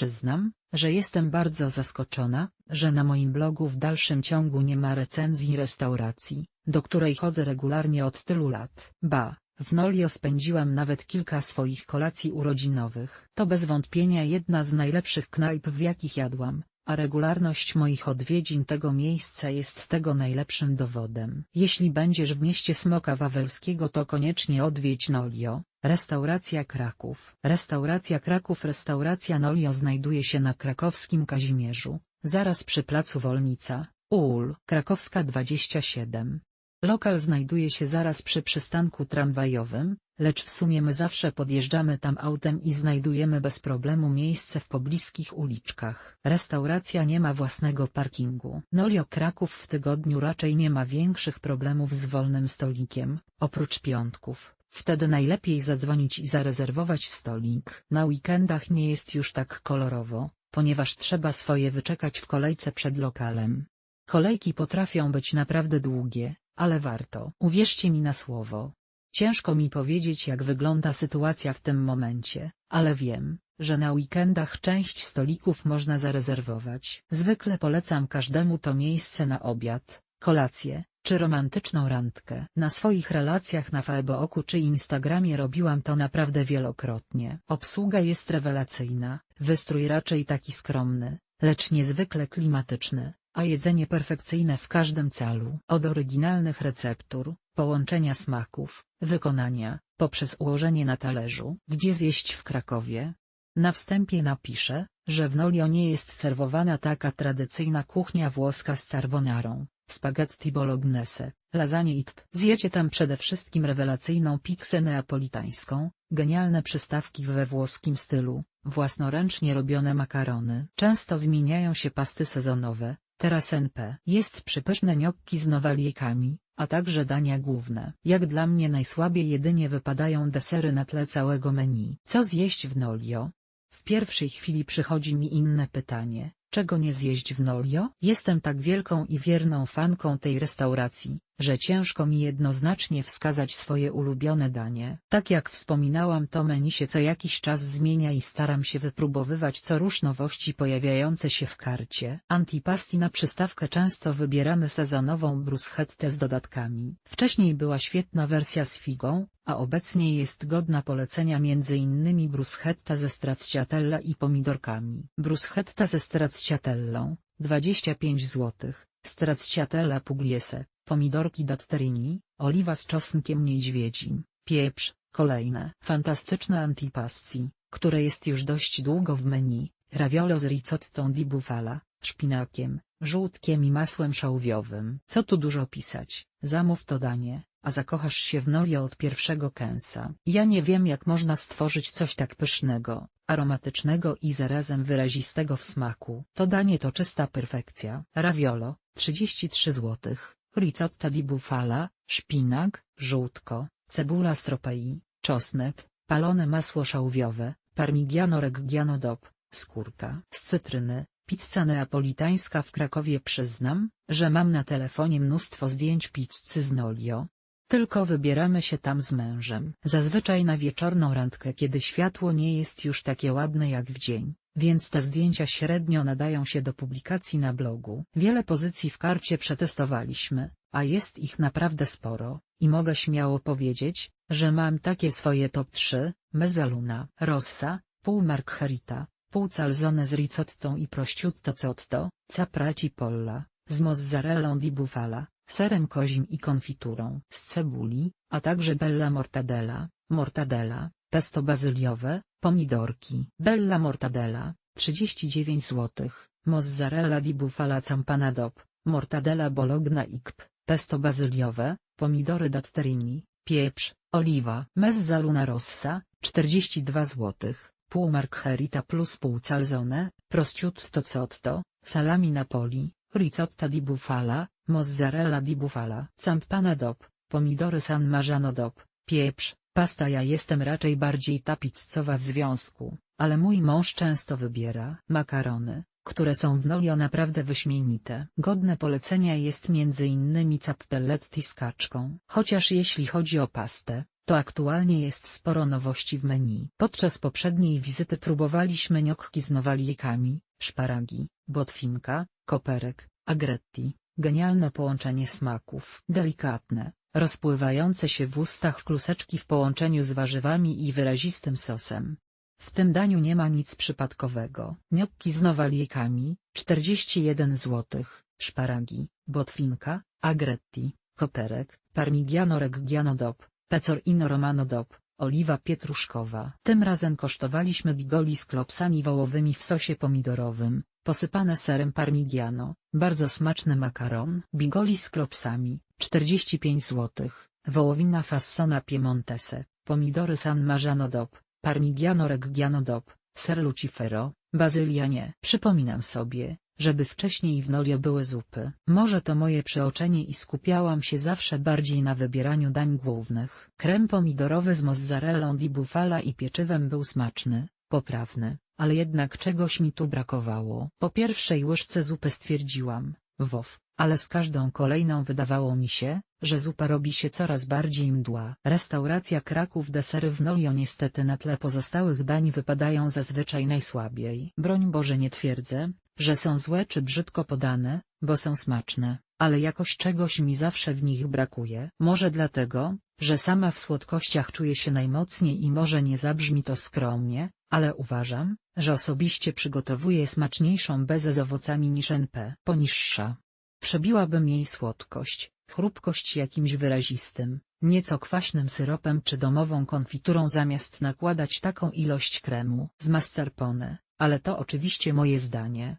Przyznam, że jestem bardzo zaskoczona, że na moim blogu w dalszym ciągu nie ma recenzji restauracji, do której chodzę regularnie od tylu lat. Ba, w Nolio spędziłam nawet kilka swoich kolacji urodzinowych. To bez wątpienia jedna z najlepszych knajp w jakich jadłam, a regularność moich odwiedzin tego miejsca jest tego najlepszym dowodem. Jeśli będziesz w mieście Smoka Wawelskiego to koniecznie odwiedź Nolio, Restauracja Kraków. Restauracja Kraków Restauracja Nolio znajduje się na krakowskim Kazimierzu, zaraz przy placu Wolnica, ul. Krakowska 27. Lokal znajduje się zaraz przy przystanku tramwajowym, lecz w sumie my zawsze podjeżdżamy tam autem i znajdujemy bez problemu miejsce w pobliskich uliczkach. Restauracja nie ma własnego parkingu. Nolio Kraków w tygodniu raczej nie ma większych problemów z wolnym stolikiem, oprócz piątków. Wtedy najlepiej zadzwonić i zarezerwować stolik. Na weekendach nie jest już tak kolorowo, ponieważ trzeba swoje wyczekać w kolejce przed lokalem. Kolejki potrafią być naprawdę długie, ale warto. Uwierzcie mi na słowo. Ciężko mi powiedzieć jak wygląda sytuacja w tym momencie, ale wiem, że na weekendach część stolików można zarezerwować. Zwykle polecam każdemu to miejsce na obiad, kolację, czy romantyczną randkę. Na swoich relacjach na Facebooku czy Instagramie robiłam to naprawdę wielokrotnie. Obsługa jest rewelacyjna, wystrój raczej taki skromny, lecz niezwykle klimatyczny, a jedzenie perfekcyjne w każdym celu. Od oryginalnych receptur, połączenia smaków, wykonania, poprzez ułożenie na talerzu. Gdzie zjeść w Krakowie? Na wstępie napiszę, że w Nolio nie jest serwowana taka tradycyjna kuchnia włoska z carbonarą, spaghetti bolognese, lasagne i tp. Zjecie tam przede wszystkim rewelacyjną pizzę neapolitańską, genialne przystawki we włoskim stylu, własnoręcznie robione makarony. Często zmieniają się pasty sezonowe, teraz NP. Jest przypyszne gnocchi z nowalijkami, a także dania główne. Jak dla mnie najsłabiej jedynie wypadają desery na tle całego menu. Co zjeść w Nolio? W pierwszej chwili przychodzi mi inne pytanie, czego nie zjeść w Nolio? Jestem tak wielką i wierną fanką tej restauracji, że ciężko mi jednoznacznie wskazać swoje ulubione danie. Tak jak wspominałam to menu się co jakiś czas zmienia i staram się wypróbowywać co rusz nowości pojawiające się w karcie. Antipasti na przystawkę często wybieramy sezonową bruschettę z dodatkami. Wcześniej była świetna wersja z figą, a obecnie jest godna polecenia m.in. bruschetta ze stracciatella i pomidorkami. Bruschetta ze stracciatellą, 25 zł, stracciatella pugliese, pomidorki datterini, oliwa z czosnkiem niedźwiedzim, pieprz, kolejne. Fantastyczne antipasti, które jest już dość długo w menu, raviolo z ricottą di bufala, szpinakiem, żółtkiem i masłem szałwiowym. Co tu dużo pisać, zamów to danie, a zakochasz się w Nolio od pierwszego kęsa. Ja nie wiem jak można stworzyć coś tak pysznego, aromatycznego i zarazem wyrazistego w smaku. To danie to czysta perfekcja. Raviolo, 33 zł. Ricotta di bufala, szpinak, żółtko, cebula stropei, czosnek, palone masło szałwiowe, parmigiano reggiano dop, skórka z cytryny, pizza neapolitańska w Krakowie. Przyznam, że mam na telefonie mnóstwo zdjęć pizzy z Nolio, tylko wybieramy się tam z mężem. Zazwyczaj na wieczorną randkę kiedy światło nie jest już takie ładne jak w dzień, więc te zdjęcia średnio nadają się do publikacji na blogu. Wiele pozycji w karcie przetestowaliśmy, a jest ich naprawdę sporo, i mogę śmiało powiedzieć, że mam takie swoje top 3, mezzaluna, rossa, pół margherita, pół calzone z ricottą i prosciutto cotto, caprati polla, z mozzarellą di bufala, serem kozim i konfiturą z cebuli, a także bella mortadella, mortadella, pesto bazyliowe, pomidorki. Bella mortadella, 39 zł, mozzarella di bufala campana dop, mortadella bologna ikp, pesto bazyliowe, pomidory datterini, pieprz, oliwa. Mezzaluna rossa, 42 zł, pół margherita plus pół calzone, prosciutto cotto, salami napoli, ricotta di bufala, mozzarella di bufala, campana dop, pomidory san marzano dop, pieprz, pasta ja jestem raczej bardziej tapiccowa w związku, ale mój mąż często wybiera makarony, które są w Nolio naprawdę wyśmienite. Godne polecenia jest m.in. cappelletti z kaczką. Chociaż jeśli chodzi o pastę, to aktualnie jest sporo nowości w menu. Podczas poprzedniej wizyty próbowaliśmy gnocchi z nowalijkami, szparagi, botwinka, koperek, agretti. Genialne połączenie smaków. Delikatne, rozpływające się w ustach kluseczki w połączeniu z warzywami i wyrazistym sosem. W tym daniu nie ma nic przypadkowego. Gnocchi z nowalijkami, 41 zł, szparagi, botwinka, agretti, koperek, parmigiano reggiano dop, pecorino romano dop, oliwa pietruszkowa. Tym razem kosztowaliśmy bigoli z klopsami wołowymi w sosie pomidorowym, posypane serem parmigiano, bardzo smaczny makaron. Bigoli z klopsami, 45 zł, wołowina fassona piemontese, pomidory san marzano dop, parmigiano reggiano dop, ser lucifero, bazylia nie. Przypominam sobie, żeby wcześniej w Nolio były zupy. Może to moje przeoczenie i skupiałam się zawsze bardziej na wybieraniu dań głównych. Krem pomidorowy z mozzarellą di bufala i pieczywem był smaczny, poprawny, ale jednak czegoś mi tu brakowało. Po pierwszej łyżce zupy stwierdziłam, wow, ale z każdą kolejną wydawało mi się, że zupa robi się coraz bardziej mdła. Restauracja Kraków desery w Nolio niestety na tle pozostałych dań wypadają zazwyczaj najsłabiej. Broń Boże nie twierdzę, że są złe czy brzydko podane, bo są smaczne, ale jakoś czegoś mi zawsze w nich brakuje. Może dlatego, że sama w słodkościach czuję się najmocniej i może nie zabrzmi to skromnie, ale uważam, że osobiście przygotowuję smaczniejszą bezę z owocami niż NP. Poniższa. Przebiłabym jej słodkość, chrupkość jakimś wyrazistym, nieco kwaśnym syropem czy domową konfiturą zamiast nakładać taką ilość kremu z mascarpone, ale to oczywiście moje zdanie.